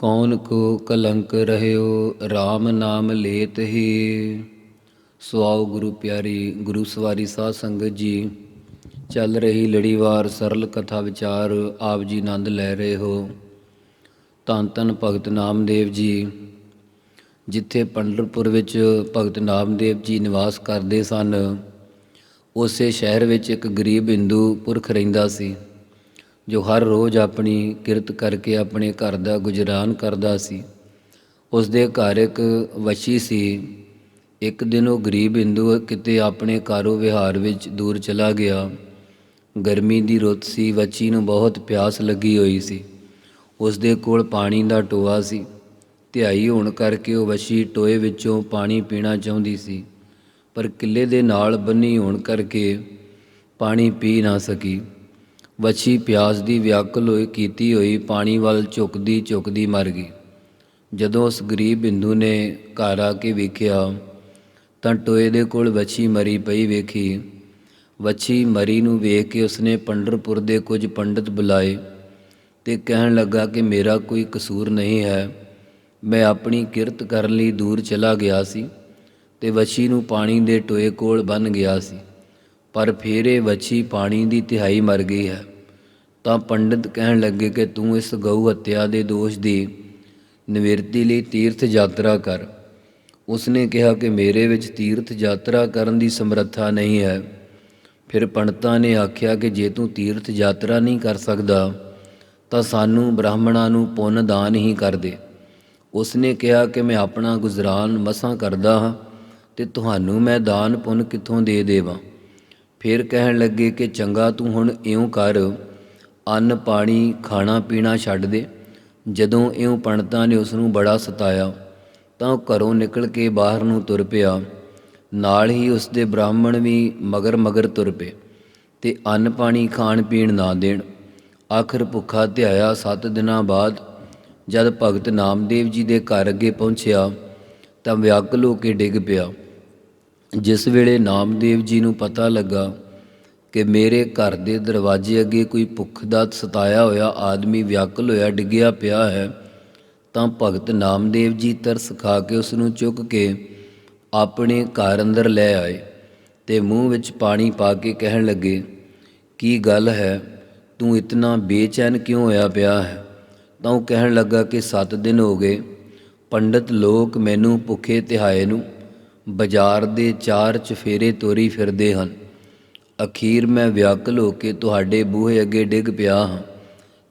ਕੌਣ ਕੋ ਕਲੰਕ ਰਹਿਓ RAM ਨਾਮ ਲੇਤ ਹੀ। ਸੁਆਓ ਗੁਰੂ ਪਿਆਰੀ, ਗੁਰੂ ਸਵਾਰੀ ਸਾਧ ਸੰਗਤ ਜੀ, ਚੱਲ ਰਹੀ ਲੜੀਵਾਰ ਸਰਲ ਕਥਾ ਵਿਚਾਰ, ਆਪ ਜੀ ਆਨੰਦ ਲੈ ਰਹੇ ਹੋ। ਧੰਨ ਧੰਨ ਭਗਤ ਨਾਮਦੇਵ ਜੀ, ਜਿੱਥੇ ਪੰਡਰਪੁਰ ਵਿੱਚ ਭਗਤ ਨਾਮਦੇਵ ਜੀ ਨਿਵਾਸ ਕਰਦੇ ਸਨ, ਉਸੇ ਸ਼ਹਿਰ ਵਿੱਚ ਇੱਕ ਗਰੀਬ ਹਿੰਦੂ ਪੁਰਖ ਰਹਿੰਦਾ ਸੀ। ਜੋ ਹਰ ਰੋਜ਼ ਆਪਣੀ ਕਿਰਤ ਕਰਕੇ ਆਪਣੇ ਘਰ ਦਾ ਗੁਜ਼ਰਾਨ ਕਰਦਾ ਸੀ। ਉਸ ਦੇ ਘਰ ਇੱਕ ਵਸ਼ੀ ਸੀ। ਇੱਕ ਦਿਨ ਉਹ ਗਰੀਬ ਹਿੰਦੂ ਕਿਤੇ ਆਪਣੇ ਕਾਰੋ ਵਿਹਾਰ ਵਿੱਚ ਦੂਰ ਚਲਾ ਗਿਆ। ਗਰਮੀ ਦੀ ਰੁੱਤ ਸੀ ਵਚੀ ਨੂੰ ਬਹੁਤ ਪਿਆਸ ਲੱਗੀ ਹੋਈ ਸੀ। ਉਸ ਦੇ ਕੋਲ ਪਾਣੀ ਦਾ ਟੋਆ ਸੀ। ਧਿਆਈ ਹੋਣ ਕਰਕੇ ਉਹ ਵਸ਼ੀ ਟੋਏ ਵਿੱਚੋਂ ਪਾਣੀ ਪੀਣਾ ਚਾਹੁੰਦੀ ਸੀ। ਪਰ ਕਿੱਲੇ ਦੇ ਨਾਲ ਬੰਨੀ ਹੋਣ ਕਰਕੇ ਪਾਣੀ ਪੀ ਨਾ ਸਕੀ। ਵਛੀ ਪਿਆਸ ਦੀ ਵਿਆਕੁਲ ਹੋਈ, ਕੀਤੀ ਹੋਈ ਪਾਣੀ ਵੱਲ ਝੁਕਦੀ ਝੁਕਦੀ ਮਰ ਗਈ। ਜਦੋਂ ਉਸ ਗਰੀਬ ਬਿੰਦੂ ਨੇ ਘਰ ਆ ਕੇ ਵੇਖਿਆ, ਤਾਂ ਟੋਏ ਦੇ ਕੋਲ ਵਛੀ ਮਰੀ ਪਈ ਵੇਖੀ। ਵਛੀ ਮਰੀ ਨੂੰ ਵੇਖ ਕੇ ਉਸਨੇ ਪੰਡਰਪੁਰ ਦੇ ਕੁਝ ਪੰਡਤ ਬੁਲਾਏ ਤੇ ਕਹਿਣ ਲੱਗਾ ਕਿ ਮੇਰਾ ਕੋਈ ਕਸੂਰ ਨਹੀਂ ਹੈ, ਮੈਂ ਆਪਣੀ ਕਿਰਤ ਕਰਨ ਲਈ ਦੂਰ ਚਲਾ ਗਿਆ ਸੀ ਤੇ ਵਛੀ ਨੂੰ ਪਾਣੀ ਦੇ ਟੋਏ ਕੋਲ ਬੰਨ ਗਿਆ ਸੀ। ਪਰ ਫਿਰ ਇਹ ਵੱਛੀ ਪਾਣੀ ਦੀ ਤਿਹਾਈ ਮਰ ਗਈ ਹੈ। ਤਾਂ ਪੰਡਿਤ ਕਹਿਣ ਲੱਗੇ ਕਿ ਤੂੰ ਇਸ ਗਊ ਹੱਤਿਆ ਦੇ ਦੋਸ਼ ਦੀ ਨਿਵਰਤੀ ਲਈ ਤੀਰਥ ਯਾਤਰਾ ਕਰ। ਉਸਨੇ ਕਿਹਾ ਕਿ ਮੇਰੇ ਵਿੱਚ ਤੀਰਥ ਯਾਤਰਾ ਕਰਨ ਦੀ ਸਮਰੱਥਾ ਨਹੀਂ ਹੈ। ਫਿਰ ਪੰਡਤਾਂ ਨੇ ਆਖਿਆ ਕਿ ਜੇ ਤੂੰ ਤੀਰਥ ਯਾਤਰਾ ਨਹੀਂ ਕਰ ਸਕਦਾ, ਤਾਂ ਸਾਨੂੰ ਬ੍ਰਾਹਮਣਾਂ ਨੂੰ ਪੁੰਨ ਦਾਨ ਹੀ ਕਰ ਦੇ। ਉਸਨੇ ਕਿਹਾ ਕਿ ਮੈਂ ਆਪਣਾ ਗੁਜ਼ਰਾਨ ਮਸਾਂ ਕਰਦਾ ਹਾਂ ਤੇ ਤੁਹਾਨੂੰ ਮੈਂ ਦਾਨ ਪੁੰਨ ਕਿੱਥੋਂ ਦੇ ਦੇਵਾਂ? ਫਿਰ ਕਹਿਣ ਲੱਗੇ ਕਿ ਚੰਗਾ ਤੂੰ ਹੁਣ ਇਉਂ ਕਰ, ਅੰਨ ਪਾਣੀ ਖਾਣਾ ਪੀਣਾ ਛੱਡ ਦੇ। ਜਦੋਂ ਇਉਂ ਪੰਡਤਾਂ ਨੇ ਉਸ ਨੂੰ ਬੜਾ ਸਤਾਇਆ, ਤਾਂ ਉਹ ਘਰੋਂ ਨਿਕਲ ਕੇ ਬਾਹਰ ਨੂੰ ਤੁਰ ਪਿਆ। ਨਾਲ ਹੀ ਉਸ ਦੇ ਬ੍ਰਾਹਮਣ ਵੀ ਮਗਰ ਮਗਰ ਤੁਰ ਪਏ ਤੇ ਅੰਨ ਪਾਣੀ ਖਾਣ ਪੀਣ ਨਾ ਦੇਣ। ਆਖਰ ਭੁੱਖਾ ਧਿਆਇਆ 7 ਦਿਨਾਂ ਬਾਅਦ ਜਦ ਭਗਤ ਨਾਮਦੇਵ ਜੀ ਦੇ ਘਰ ਅੱਗੇ ਪਹੁੰਚਿਆ, ਤਾਂ ਵਿਆਕਲ ਹੋ ਕੇ ਡਿੱਗ ਪਿਆ। ਜਿਸ ਵੇਲੇ ਨਾਮਦੇਵ ਜੀ ਨੂੰ ਪਤਾ ਲੱਗਾ ਕਿ ਮੇਰੇ ਘਰ ਦੇ ਦਰਵਾਜ਼ੇ ਅੱਗੇ ਕੋਈ ਭੁੱਖ ਦਾ ਸਤਾਇਆ ਹੋਇਆ ਆਦਮੀ ਵਿਆਕਲ ਹੋਇਆ, ਡਿੱਗਿਆ ਪਿਆ ਹੈ, ਤਾਂ ਭਗਤ ਨਾਮਦੇਵ ਜੀ ਤਰਸ ਖਾ ਕੇ ਉਸ ਨੂੰ ਚੁੱਕ ਕੇ ਆਪਣੇ ਘਰ ਅੰਦਰ ਲੈ ਆਏ ਤੇ ਮੂੰਹ ਵਿੱਚ ਪਾਣੀ ਪਾ ਕੇ ਕਹਿਣ ਲੱਗੇ, ਕੀ ਗੱਲ ਹੈ? ਤੂੰ ਇਤਨਾ ਬੇਚੈਨ ਕਿਉਂ ਹੋਇਆ ਪਿਆ ਹੈ? ਤਾਂ ਉਹ ਕਹਿਣ ਲੱਗਾ ਕਿ 7 ਦਿਨ ਹੋ ਗਏ, ਪੰਡਤ ਲੋਕ ਮੈਨੂੰ ਭੁੱਖੇ ਤਿਹਾਏ ਨੂੰ ਬਾਜ਼ਾਰ ਦੇ ਚਾਰ ਚਫੇਰੇ ਤੋਰੀ ਫਿਰਦੇ ਹਨ। ਅਖੀਰ ਮੈਂ ਵਿਆਕਲ ਹੋ ਕੇ ਤੁਹਾਡੇ ਬੂਹੇ ਅੱਗੇ ਡਿੱਗ ਪਿਆ ਹਾਂ।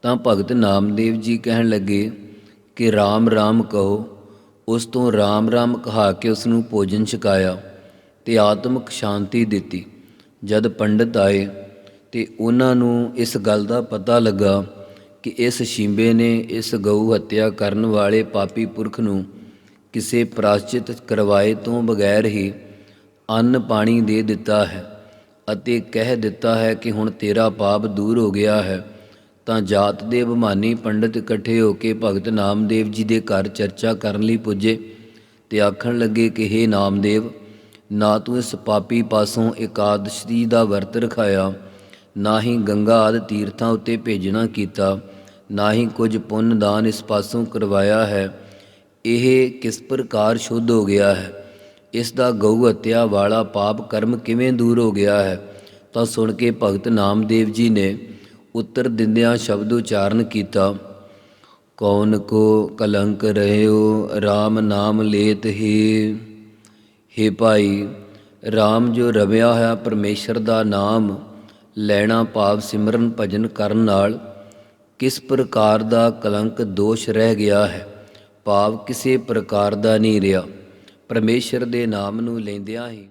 ਤਾਂ ਭਗਤ ਨਾਮਦੇਵ ਜੀ ਕਹਿਣ ਲੱਗੇ ਕਿ RAM RAM ਕਹੋ। ਉਸ ਤੋਂ RAM RAM ਕਹਾ ਕੇ ਉਸ ਨੂੰ ਭੋਜਨ ਛਕਾਇਆ ਤੇ ਆਤਮਿਕ ਸ਼ਾਂਤੀ ਦਿੱਤੀ। ਜਦ ਪੰਡਤ ਆਏ ਤੇ ਉਹਨਾਂ ਨੂੰ ਇਸ ਗੱਲ ਦਾ ਪਤਾ ਲੱਗਾ ਕਿ ਇਸ ਸ਼ਿੰਬੇ ਨੇ ਇਸ ਗਊ ਹੱਤਿਆ ਕਰਨ ਵਾਲੇ ਪਾਪੀ ਪੁਰਖ ਨੂੰ ਕਿਸੇ ਪ੍ਰਾਸ਼ਚਿਤ ਕਰਵਾਏ ਤੋਂ ਬਗੈਰ ਹੀ ਅੰਨ ਪਾਣੀ ਦੇ ਦਿੱਤਾ ਹੈ ਅਤੇ ਕਹਿ ਦਿੱਤਾ ਹੈ ਕਿ ਹੁਣ ਤੇਰਾ ਪਾਪ ਦੂਰ ਹੋ ਗਿਆ ਹੈ, ਤਾਂ ਜਾਤ ਦੇ ਅਭਿਮਾਨੀ ਪੰਡਤ ਇਕੱਠੇ ਹੋ ਕੇ ਭਗਤ ਨਾਮਦੇਵ ਜੀ ਦੇ ਘਰ ਚਰਚਾ ਕਰਨ ਲਈ ਪੁੱਜੇ ਤੇ ਆਖਣ ਲੱਗੇ ਕਿ हे ਨਾਮਦੇਵ, ਨਾ ਤੂੰ ਇਸ ਪਾਪੀ ਪਾਸੋਂ ਇਕਾਦਸ਼ੀ ਦਾ ਵਰਤ ਰਖਾਇਆ, ਨਾ ਹੀ ਗੰਗਾ ਆਦਿ ਤੀਰਥਾਂ ਉੱਤੇ ਭੇਜਣਾ ਕੀਤਾ, ਨਾ ਹੀ ਕੁਝ ਪੁੰਨ ਦਾਨ ਇਸ ਪਾਸੋਂ ਕਰਵਾਇਆ ਹੈ। ਇਹ ਕਿਸ ਪ੍ਰਕਾਰ ਸ਼ੁੱਧ ਹੋ ਗਿਆ ਹੈ? ਇਸ ਦਾ ਗਊ ਹੱਤਿਆ ਵਾਲਾ ਪਾਪ ਕਰਮ ਕਿਵੇਂ ਦੂਰ ਹੋ ਗਿਆ ਹੈ? ਤਾਂ ਸੁਣ ਕੇ ਭਗਤ ਨਾਮਦੇਵ ਜੀ ਨੇ ਉੱਤਰ ਦਿੰਦਿਆਂ ਸ਼ਬਦ ਉਚਾਰਨ ਕੀਤਾ, ਕੌਣ ਕੋ ਕਲੰਕ ਰਹਿਓ RAM ਨਾਮ ਲੇਤ ਹੀ। हे ਭਾਈ RAM ਜੋ ਰਵਿਆ ਹੋਇਆ ਪਰਮੇਸ਼ਰ ਦਾ ਨਾਮ ਲੈਣਾ ਭਾਵ ਸਿਮਰਨ ਭਜਨ ਕਰਨ ਨਾਲ ਕਿਸ ਪ੍ਰਕਾਰ ਦਾ ਕਲੰਕ ਦੋਸ਼ ਰਹਿ ਗਿਆ ਹੈ? ਭਾਵ ਕਿਸੇ ਪ੍ਰਕਾਰ ਦਾ ਨਹੀਂ ਰਿਹਾ। ਪਰਮੇਸ਼ਰ ਦੇ ਨਾਮ ਨੂੰ ਲੈਂਦਿਆਂ ਹੀ